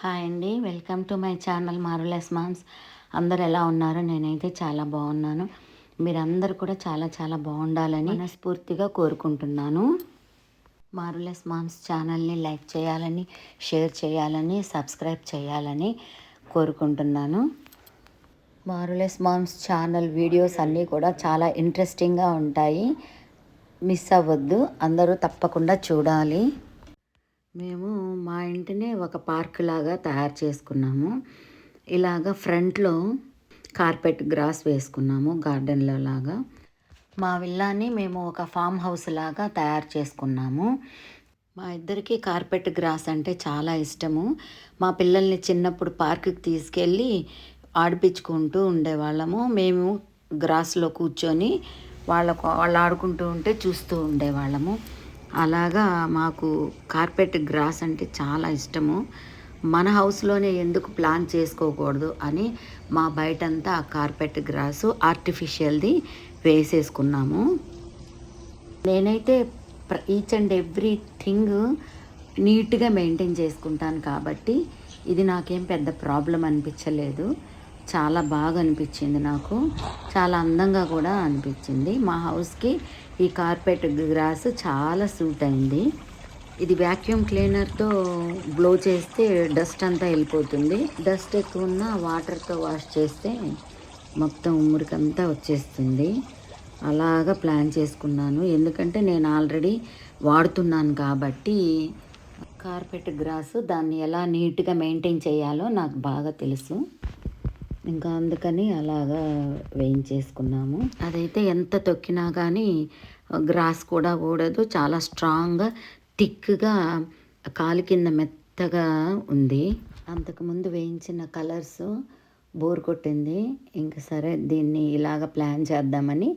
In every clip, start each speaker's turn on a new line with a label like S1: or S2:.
S1: Hi అండి. Welcome to my channel Marvellous Moms. అందరు ఎలా ఉన్నారు? నేనైతే చాలా బాగున్నాను. మీరందరూ కూడా చాలా చాలా బాగుండాలని మనస్ఫూర్తిగా కోరుకుంటున్నాను. మారులెస్ మామ్స్ ఛానల్ని లైక్ చేయాలని షేర్ చేయాలని సబ్స్క్రైబ్ చేయాలని కోరుకుంటున్నాను. మారులెస్ మామ్స్ ఛానల్ వీడియోస్ అన్నీ కూడా చాలా ఇంట్రెస్టింగ్గా ఉంటాయి. మిస్ అవ్వద్దు. అందరూ తప్పకుండా చూడాలి. మేము మా ఇంటిని ఒక పార్క్ లాగా తయారు చేసుకున్నాము. ఇలాగ ఫ్రంట్లో కార్పెట్ గ్రాస్ వేసుకున్నాము గార్డెన్లో లాగా. మా విల్లాని మేము ఒక ఫామ్ హౌస్ లాగా తయారు చేసుకున్నాము. మా ఇద్దరికి కార్పెట్ గ్రాస్ అంటే చాలా ఇష్టము. మా పిల్లల్ని చిన్నప్పుడు పార్కుకి తీసుకెళ్ళి ఆడిపించుకుంటూ ఉండేవాళ్ళము. మేము గ్రాస్లో కూర్చొని వాళ్ళకు వాళ్ళు ఆడుకుంటూ ఉంటే చూస్తూ ఉండేవాళ్ళము. అలాగా మాకు కార్పెట్ గ్రాస్ అంటే చాలా ఇష్టము. మన హౌస్లోనే ఎందుకు ప్లాన్ చేసుకోకూడదు అని మా బయటంతా కార్పెట్ గ్రాసు ఆర్టిఫిషియల్ది వేసేసుకున్నాము. నేనైతే ఈచ్ అండ్ ఎవ్రీ థింగ్ నీట్గా మెయింటైన్ చేసుకుంటాను కాబట్టి ఇది నాకేం పెద్ద ప్రాబ్లం అనిపించలేదు. చాలా బాగా అనిపించింది నాకు. చాలా అందంగా కూడా అనిపించింది. మా హౌస్కి ఈ కార్పెట్ గ్రాస్ చాలా సూట్ అయింది. ఇది వ్యాక్యూమ్ క్లీనర్తో బ్లో చేస్తే డస్ట్ అంతా వెళ్ళిపోతుంది. డస్ట్ ఎక్కువ ఉన్న వాటర్తో వాష్ చేస్తే మొత్తం మురికంతా వచ్చేస్తుంది. అలాగా ప్లాన్ చేసుకున్నాను. ఎందుకంటే నేను ఆల్రెడీ వాడుతున్నాను కాబట్టి కార్పెట్ గ్రాస్ దాన్ని ఎలా నీట్గా మెయింటైన్ చేయాలో నాకు బాగా తెలుసు. ఇంకా అందుకని అలాగా వేయించేసుకున్నాము. అదైతే ఎంత తొక్కినా కానీ గ్రాస్ కూడా ఊడదు. చాలా స్ట్రాంగ్గా థిక్గా కాలు కింద మెత్తగా ఉంది. అంతకుముందు వేయించిన కలర్స్ బోర్ కొట్టింది. ఇంకా సరే దీన్ని ఇలాగ ప్లాన్ చేద్దామని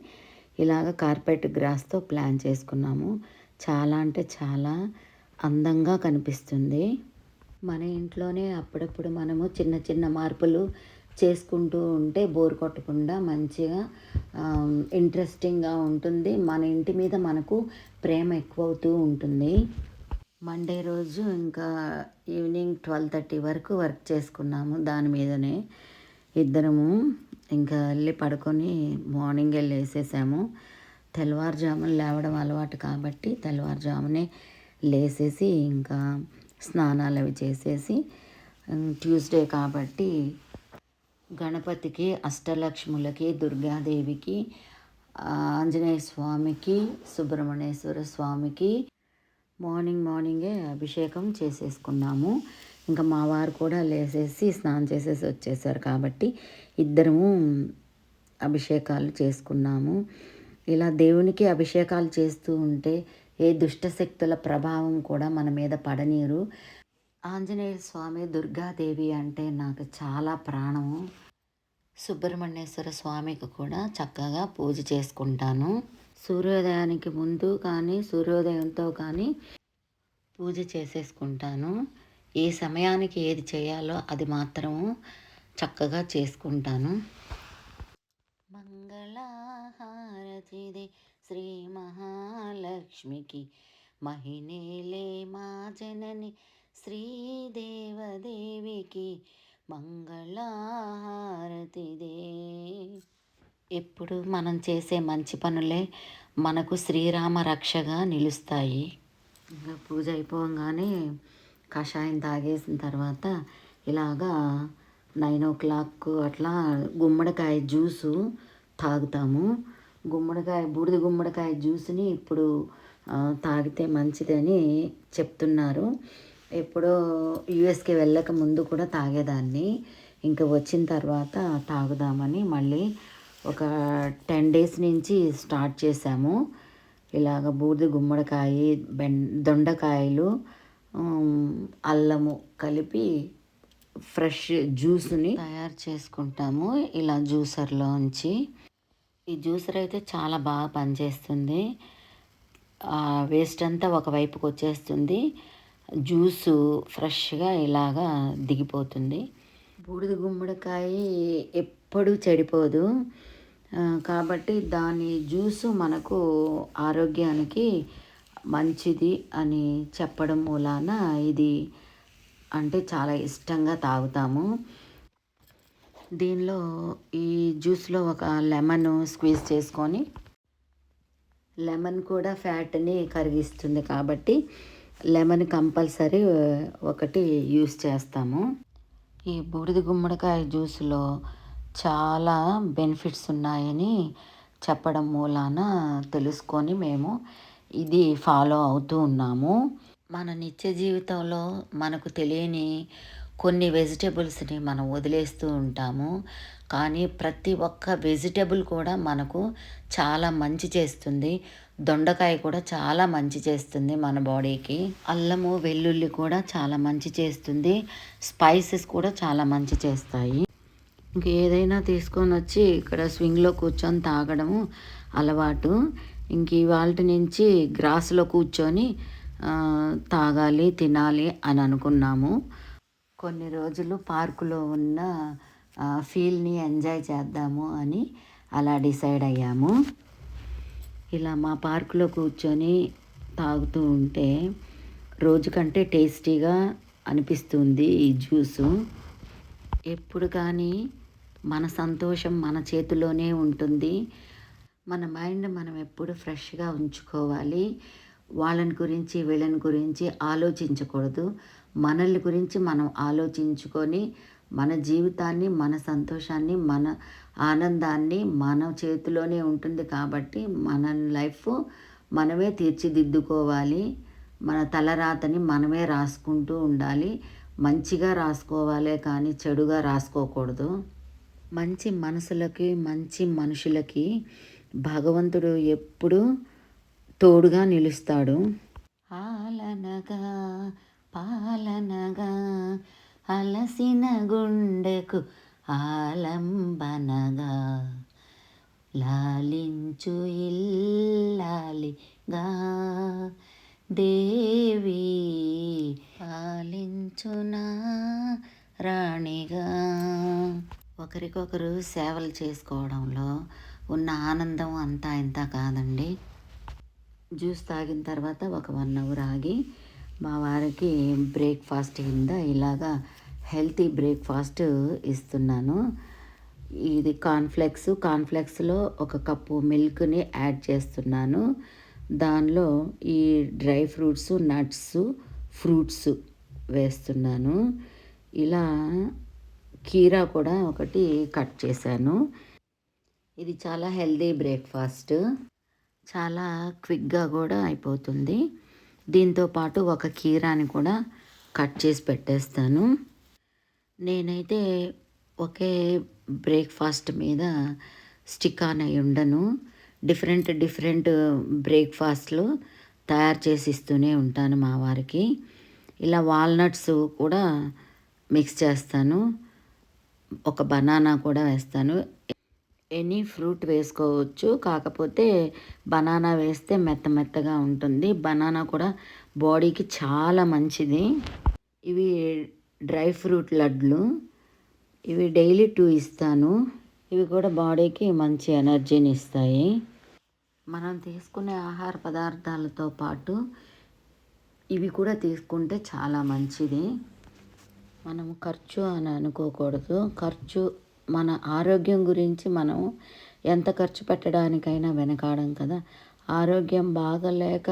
S1: ఇలాగ కార్పెట్ గ్రాస్తో ప్లాన్ చేసుకున్నాము. చాలా అంటే చాలా అందంగా కనిపిస్తుంది. మన ఇంట్లోనే అప్పుడప్పుడు మనము చిన్న చిన్న మార్పులు చేసుకుంటూ ఉంటే బోర్ కొట్టకుండా మంచిగా ఇంట్రెస్టింగ్గా ఉంటుంది. మన ఇంటి మీద మనకు ప్రేమ ఎక్కువ అవుతూ ఉంటుంది. మండే రోజు ఇంకా ఈవినింగ్ ట్వెల్వ్ థర్టీ వరకు వర్క్ చేసుకున్నాము దాని మీదనే. ఇద్దరము ఇంకా వెళ్ళి పడుకొని మార్నింగ్ వెళ్ళి వేసేసాము తెల్లవారుజామున లేవడం అలవాటు కాబట్టి తెల్లవారుజామునే లేసేసి ఇంకా స్నానాలు అవి చేసేసి ట్యూస్డే కాబట్టి గణపతికి అష్టలక్ష్ములకి దుర్గాదేవికి ఆంజనేయ స్వామికి సుబ్రహ్మణ్యేశ్వర స్వామికి మార్నింగ్ మార్నింగే అభిషేకం చేసేసుకున్నాము. ఇంకా మా వారు కూడా లేసేసి స్నానం చేసేసి వచ్చేసారు కాబట్టి ఇద్దరము అభిషేకాలు చేసుకున్నాము. ఇలా దేవునికి అభిషేకాలు చేస్తూ ఉంటే ఏ దుష్టశక్తుల ప్రభావం కూడా మన మీద పడనీరు. ఆంజనేయ స్వామి దుర్గాదేవి అంటే నాకు చాలా ప్రాణము. సుబ్రహ్మణ్యేశ్వర స్వామికి కూడా చక్కగా పూజ చేసుకుంటాను. సూర్యోదయానికి ముందు కానీ సూర్యోదయంతో కానీ పూజ చేసేసుకుంటాను. ఏ సమయానికి ఏది చేయాలో అది మాత్రము చక్కగా చేసుకుంటాను. మంగళహారతిదే శ్రీ మహాలక్ష్మికి మహిళలే మా జనని శ్రీదేవదేవికి మంగళహారతిదే ఎప్పుడు మనం చేసే మంచి పనులే మనకు శ్రీరామ రక్షగా నిలుస్తాయి. ఇంకా పూజ అయిపోగానే కషాయం తాగేసిన తర్వాత ఇలాగా నైన్ ఓ క్లాక్ అట్లా గుమ్మడికాయ జ్యూసు తాగుతాము. గుమ్మడికాయ బూడిద గుమ్మడికాయ జ్యూస్ని ఇప్పుడు తాగితే మంచిదని చెప్తున్నారు. ఎప్పుడో యుఎస్కి వెళ్ళక ముందు కూడా తాగేదాన్ని. ఇంకా వచ్చిన తర్వాత తాగుదామని మళ్ళీ ఒక టెన్ డేస్ నుంచి స్టార్ట్ చేసాము ఇలాగ బూడిద గుమ్మడికాయ బెం దొండకాయలు అల్లము కలిపి ఫ్రెష్ జ్యూస్ని తయారు చేసుకుంటాము ఇలా జ్యూసర్లోంచి. ఈ జ్యూసర్ అయితే చాలా బాగా పనిచేస్తుంది. వేస్ట్ అంతా ఒకవైపుకి వచ్చేస్తుంది జ్యూసు ఫ్రెష్గా ఇలాగా దిగిపోతుంది. బూడిద గుమ్మడికాయ ఎప్పుడూ చెడిపోదు. కాబట్టి దాని జ్యూసు మనకు ఆరోగ్యానికి మంచిది అని చెప్పడం మూలాన ఇది అంటే చాలా ఇష్టంగా తాగుతాము. దీనిలో ఈ జ్యూస్లో ఒక లెమన్ స్క్వీజ్ చేసుకొని లెమన్ కూడా ఫ్యాట్ని కరిగిస్తుంది కాబట్టి లెమన్ కంపల్సరీ ఒకటి యూస్ చేస్తాము. ఈ బూడిద గుమ్మడికాయ జ్యూస్లో చాలా బెనిఫిట్స్ ఉన్నాయని చెప్పడం మూలాన తెలుసుకొని మేము ఇది ఫాలో అవుతూ ఉన్నాము. మన నిత్య జీవితంలో మనకు తెలియని కొన్ని వెజిటేబుల్స్ని మనం వదిలేస్తూ ఉంటాము. కానీ ప్రతి ఒక్క వెజిటేబుల్ కూడా మనకు చాలా మంచి చేస్తుంది. దొండకాయ కూడా చాలా మంచి చేస్తుంది మన బాడీకి. అల్లము వెల్లుల్లి కూడా చాలా మంచి చేస్తుంది. స్పైసెస్ కూడా చాలా మంచి చేస్తాయి. ఇంక ఏదైనా తీసుకొని వచ్చి ఇక్కడ స్వింగ్లో కూర్చొని తాగడము అలవాటు. ఇంక ఇవాళ నుంచి గ్రాస్లో కూర్చొని తాగాలి తినాలి అని అనుకున్నాము. కొన్ని రోజులు పార్కులో ఉన్న ఫీల్ని ఎంజాయ్ చేద్దాము అని అలా డిసైడ్ అయ్యాము. ఇలా మా పార్కులో కూర్చొని తాగుతూ ఉంటే రోజుకంటే టేస్టీగా అనిపిస్తుంది ఈ జ్యూసు. ఎప్పుడు కానీ మన సంతోషం మన చేతిలోనే ఉంటుంది. మన మైండ్ మనం ఎప్పుడు ఫ్రెష్గా ఉంచుకోవాలి. వాళ్ళని గురించి వీళ్ళని గురించి ఆలోచించకూడదు. మనల్ని గురించి మనం ఆలోచించుకొని మన జీవితాన్ని మన సంతోషాన్ని మన ఆనందాన్ని మన చేతిలోనే ఉంటుంది కాబట్టి మన లైఫ్ మనమే తీర్చిదిద్దుకోవాలి. మన తలరాతని మనమే రాసుకుంటూ ఉండాలి. మంచిగా రాసుకోవాలే కానీ చెడుగా రాసుకోకూడదు. మంచి మనసులకి మంచి మనుషులకి భగవంతుడు ఎప్పుడు తోడుగా నిలుస్తాడు. ఆలనగా పాలనగా అలసిన గుండెకు ఆలంబనగా లాలించు ఇల్లాలిగా. దేవి పాలించునా రాణిగా. ఒకరికొకరు సేవలు చేసుకోవడంలో ఉన్న ఆనందం అంతా ఇంత కాదండి. జ్యూస్ తాగిన తర్వాత ఒక వన్ అవర్ ఆగి మా వారికి బ్రేక్ఫాస్ట్ కింద ఇలాగా హెల్తీ బ్రేక్ఫాస్ట్ ఇస్తున్నాను. ఇది కాన్ఫ్లెక్స్ కాన్ఫ్లెక్స్లో ఒక కప్పు మిల్క్ని యాడ్ చేస్తున్నాను. దానిలో ఈ డ్రై ఫ్రూట్స్ నట్స్ ఫ్రూట్స్ వేస్తున్నాను. ఇలా కీరా కూడా ఒకటి కట్ చేశాను. ఇది చాలా హెల్దీ బ్రేక్ఫాస్ట్. చాలా క్విక్గా కూడా అయిపోతుంది. దీంతో పాటు ఒక కీరాని కూడా కట్ చేసి పెట్టేస్తాను. నేనైతే ఒకే బ్రేక్ఫాస్ట్ మీద స్టిక్ ఆన్ అయి ఉండను. డిఫరెంట్ డిఫరెంట్ బ్రేక్ఫాస్ట్లు తయారు చేసి ఇస్తూనే ఉంటాను మా వారికి. ఇలా వాల్నట్స్ కూడా మిక్స్ చేస్తాను. ఒక బనానా కూడా వేస్తాను. ఎనీ ఫ్రూట్ వేసుకోవచ్చు. కాకపోతే బనానా వేస్తే మెత్త మెత్తగా ఉంటుంది. బనానా కూడా బాడీకి చాలా మంచిది. ఇవి డ్రై ఫ్రూట్ లడ్లు. ఇవి డైలీ టూ ఇస్తాను. ఇవి కూడా బాడీకి మంచి ఎనర్జీని ఇస్తాయి. మనం తీసుకునే ఆహార పదార్థాలతో పాటు ఇవి కూడా తీసుకుంటే చాలా మంచిది. మనం ఖర్చు అని అనుకోకూడదు. ఖర్చు మన ఆరోగ్యం గురించి మనం ఎంత ఖర్చు పెట్టడానికైనా వెనకాడం కదా. ఆరోగ్యం బాగలేక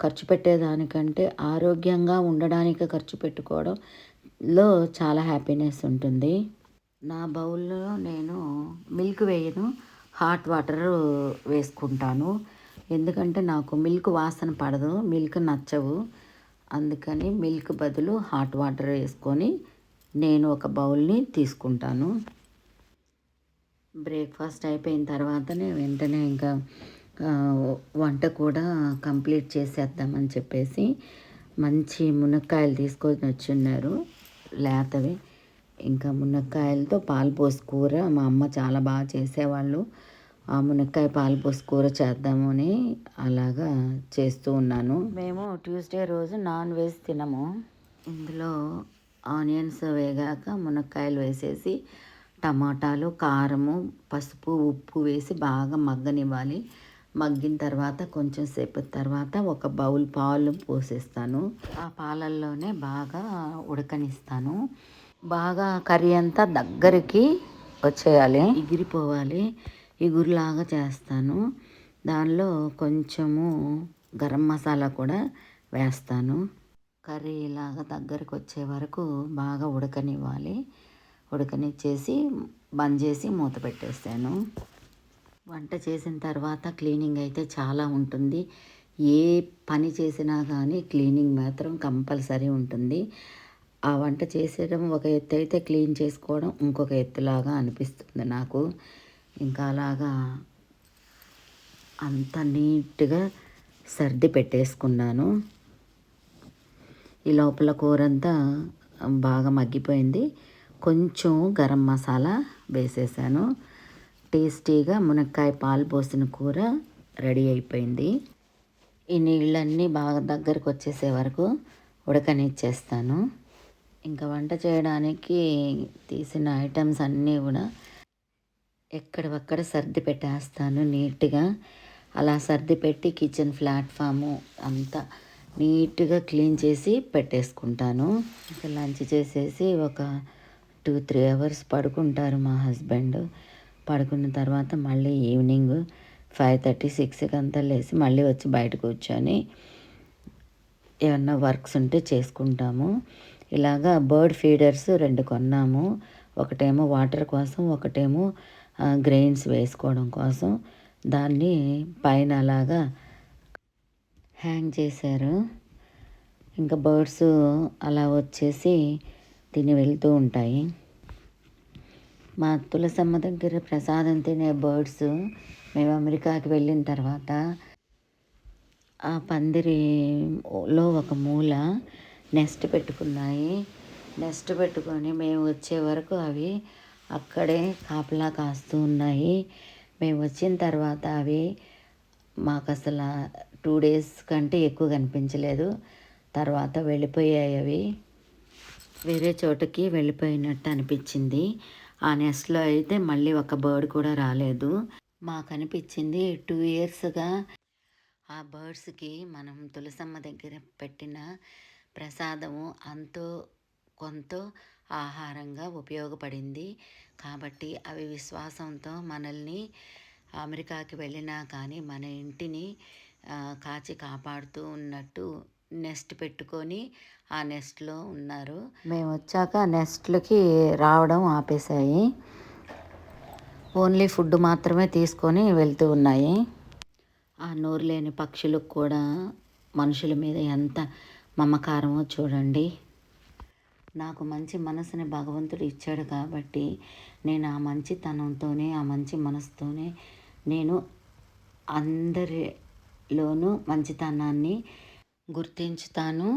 S1: ఖర్చు పెట్టేదానికంటే ఆరోగ్యంగా ఉండడానికి ఖర్చు పెట్టుకోవడం లో చాలా హ్యాపీనెస్ ఉంటుంది. నా బౌల్లో నేను మిల్క్ వేయను. హాట్ వాటర్ వేసుకుంటాను. ఎందుకంటే నాకు మిల్క్ వాసన పడదు. మిల్క్ నచ్చవు. అందుకని మిల్క్ బదులు హాట్ వాటర్ వేసుకొని నేను ఒక బౌల్ని తీసుకుంటాను. బ్రేక్ఫాస్ట్ అయిపోయిన తర్వాతనే వెంటనే ఇంకా వంట కూడా కంప్లీట్ చేసేద్దామని చెప్పేసి మంచి మునక్కాయలు తీసుకొని వచ్చిన్నారు. లేతవి. ఇంకా మునక్కాయలతో పాలపోసి కూర మా అమ్మ చాలా బాగా చేసేవాళ్ళు. ఆ మునక్కాయ పాలపోసి కూర చేద్దామని అలాగా చేస్తూ ఉన్నాను. మేము ట్యూస్డే రోజు నాన్ వెజ్ తినము. ఇందులో ఆనియన్స్ వేగాక మునక్కాయలు వేసేసి టమాటాలు కారము పసుపు ఉప్పు వేసి బాగా మగ్గనివ్వాలి. మగ్గిన తర్వాత కొంచెం సేపు తర్వాత ఒక బౌల్ పాలు పోసేస్తాను. ఆ పాలల్లోనే బాగా ఉడకనిస్తాను. బాగా కర్రీ అంతా దగ్గరికి వచ్చేయాలి. ఎగిరిపోవాలి. ఇగురులాగా చేస్తాను. దానిలో కొంచెము గరం మసాలా కూడా వేస్తాను. కర్రీ ఇలాగా దగ్గరకు వచ్చే వరకు బాగా ఉడకనివ్వాలి. ఉడకనిచ్చేసి బంద్ చేసి మూత పెట్టేస్తాను. వంట చేసిన తర్వాత క్లీనింగ్ అయితే చాలా ఉంటుంది. ఏ పని చేసినా కానీ క్లీనింగ్ మాత్రం కంపల్సరీ ఉంటుంది. ఆ వంట చేసేయడం ఒక ఎత్తు అయితే క్లీన్ చేసుకోవడం ఇంకొక ఎత్తులాగా అనిపిస్తుంది నాకు. ఇంకా అలాగా అంత నీట్గా సర్ది పెట్టేసుకున్నాను. ఈ లోపల కూర అంతా బాగా మగ్గిపోయింది. కొంచెం గరం మసాలా వేసేసాను. టేస్టీగా మునక్కాయ పాలు పోసిన కూర రెడీ అయిపోయింది. ఈ నీళ్ళన్నీ బాగా దగ్గరకు వచ్చేసే వరకు ఉడకనిచ్చేస్తాను. ఇంకా వంట చేయడానికి తీసిన ఐటమ్స్ అన్నీ కూడా ఎక్కడవక్కడ సర్ది పెట్టేస్తాను నీట్గా. అలా సర్ది పెట్టి కిచెన్ ప్లాట్ఫాము అంతా నీట్గా క్లీన్ చేసి పెట్టేసుకుంటాను. ఇంకా లంచ్ చేసేసి ఒక టూ త్రీ అవర్స్ పడుకుంటారు మా హస్బెండ్. పడుకున్న తర్వాత మళ్ళీ ఈవినింగ్ ఫైవ్ థర్టీ సిక్స్కి అంతా లేచి మళ్ళీ వచ్చి బయట కూర్చొని ఏమన్నా వర్క్స్ ఉంటే చేసుకుంటాము. ఇలాగా బర్డ్ ఫీడర్స్ రెండు కొన్నాము. ఒకటేమో వాటర్ కోసం ఒకటేమో గ్రెయిన్స్ వేసుకోవడం కోసం. దాన్ని పైన అలాగా హ్యాంగ్ చేశారు. ఇంకా బర్డ్స్ అలా వచ్చేసి తిని వెళ్తూ ఉంటాయి. మా తులసమ్మ దగ్గర ప్రసాదం తినే బర్డ్స్ మేము అమెరికాకి వెళ్ళిన తర్వాత ఆ పందిరిలో ఒక మూల నెస్ట్ పెట్టుకున్నాయి. నెస్ట్ పెట్టుకొని మేము వచ్చే వరకు అవి అక్కడే కాపలా కాస్తూ ఉన్నాయి. మేము వచ్చిన తర్వాత అవి మాకు అసలు టూ డేస్ కంటే ఎక్కువ కనిపించలేదు. తర్వాత వెళ్ళిపోయాయి అవి. వేరే చోటకి వెళ్ళిపోయినట్టు అనిపించింది. ఆ నెస్ట్లో అయితే మళ్ళీ ఒక బర్డ్ కూడా రాలేదు. మాకు అనిపించింది టూ ఇయర్స్గా ఆ బర్డ్స్కి మనం తులసమ్మ దగ్గర పెట్టిన ప్రసాదము అంతో కొంత ఆహారంగా ఉపయోగపడింది. కాబట్టి అవి విశ్వాసంతో మనల్ని అమెరికాకి వెళ్ళినా కానీ మన ఇంటిని కాచి కాపాడుతూ ఉన్నట్టు నెస్ట్ పెట్టుకొని ఆ నెస్ట్లో ఉన్నారు. మేము వచ్చాక నెస్ట్లకి రావడం ఆపేశాయి ఓన్లీ ఫుడ్ మాత్రమే తీసుకొని వెళ్తూ ఉన్నాయి. ఆ నోరు లేని పక్షులకు కూడా మనుషుల మీద ఎంత మమకారమో చూడండి. నాకు మంచి మనసుని భగవంతుడు ఇచ్చాడు కాబట్టి నేను ఆ మంచితనంతోనే ఆ మంచి మనసుతోనే నేను అందరిలోనూ మంచితనాన్ని గుర్తించుతాను.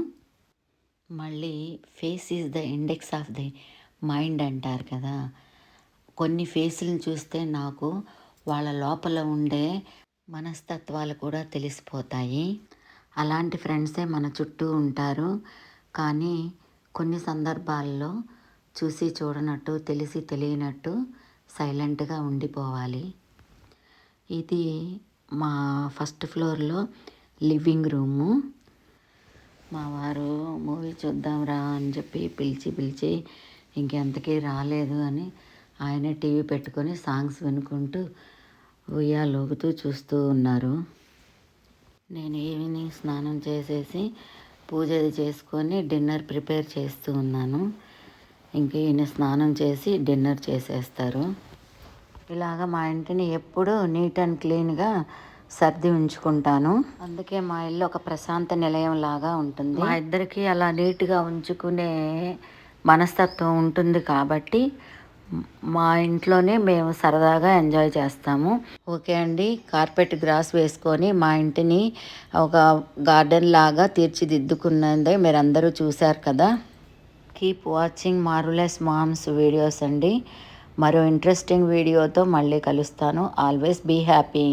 S1: మళ్ళీ face is the index of the mind అంటారు కదా. కొన్ని ఫేసులను చూస్తే నాకు వాళ్ళ లోపల ఉండే మనస్తత్వాలు కూడా తెలిసిపోతాయి. అలాంటి ఫ్రెండ్సే మన చుట్టూ ఉంటారు. కానీ కొన్ని సందర్భాల్లో చూసి చూడనట్టు తెలిసి తెలియనట్టు సైలెంట్గా ఉండిపోవాలి. ఇది మా ఫస్ట్ ఫ్లోర్లో లివింగ్ రూము. మా వారు మూవీ చూద్దాంరా అని చెప్పి పిలిచి పిలిచి ఇంకెంతకీ రాలేదు అని ఆయన టీవీ పెట్టుకొని సాంగ్స్ వినుకుంటూ ఉయ్యాలోగుతూ చూస్తూ ఉన్నారు. నేను ఈవినింగ్ స్నానం చేసేసి పూజ చేసుకొని డిన్నర్ ప్రిపేర్ చేస్తూ ఉన్నాను. ఇంక ఈయన స్నానం చేసి డిన్నర్ చేసేస్తారు. ఇలాగ మా ఇంటిని ఎప్పుడూ నీట్ అండ్ క్లీన్గా సర్ది ఉంచుకుంటాను. అందుకే మా ఇల్లు ఒక ప్రశాంత నిలయం లాగా ఉంటుంది. మా ఇద్దరికి అలా నీట్గా ఉంచుకునే మనస్తత్వం ఉంటుంది కాబట్టి మా ఇంట్లోనే మేము సరదాగా ఎంజాయ్ చేస్తాము. ఓకే అండి కార్పెట్ గ్రాస్ వేసుకొని మా ఇంటిని ఒక గార్డెన్ లాగా తీర్చిదిద్దుకున్నదే మీరు అందరూ చూశారు కదా. Keep watching Marvellous Moms videos అండి. మరో ఇంట్రెస్టింగ్ వీడియోతో మళ్ళీ కలుస్తాను. Always be happy.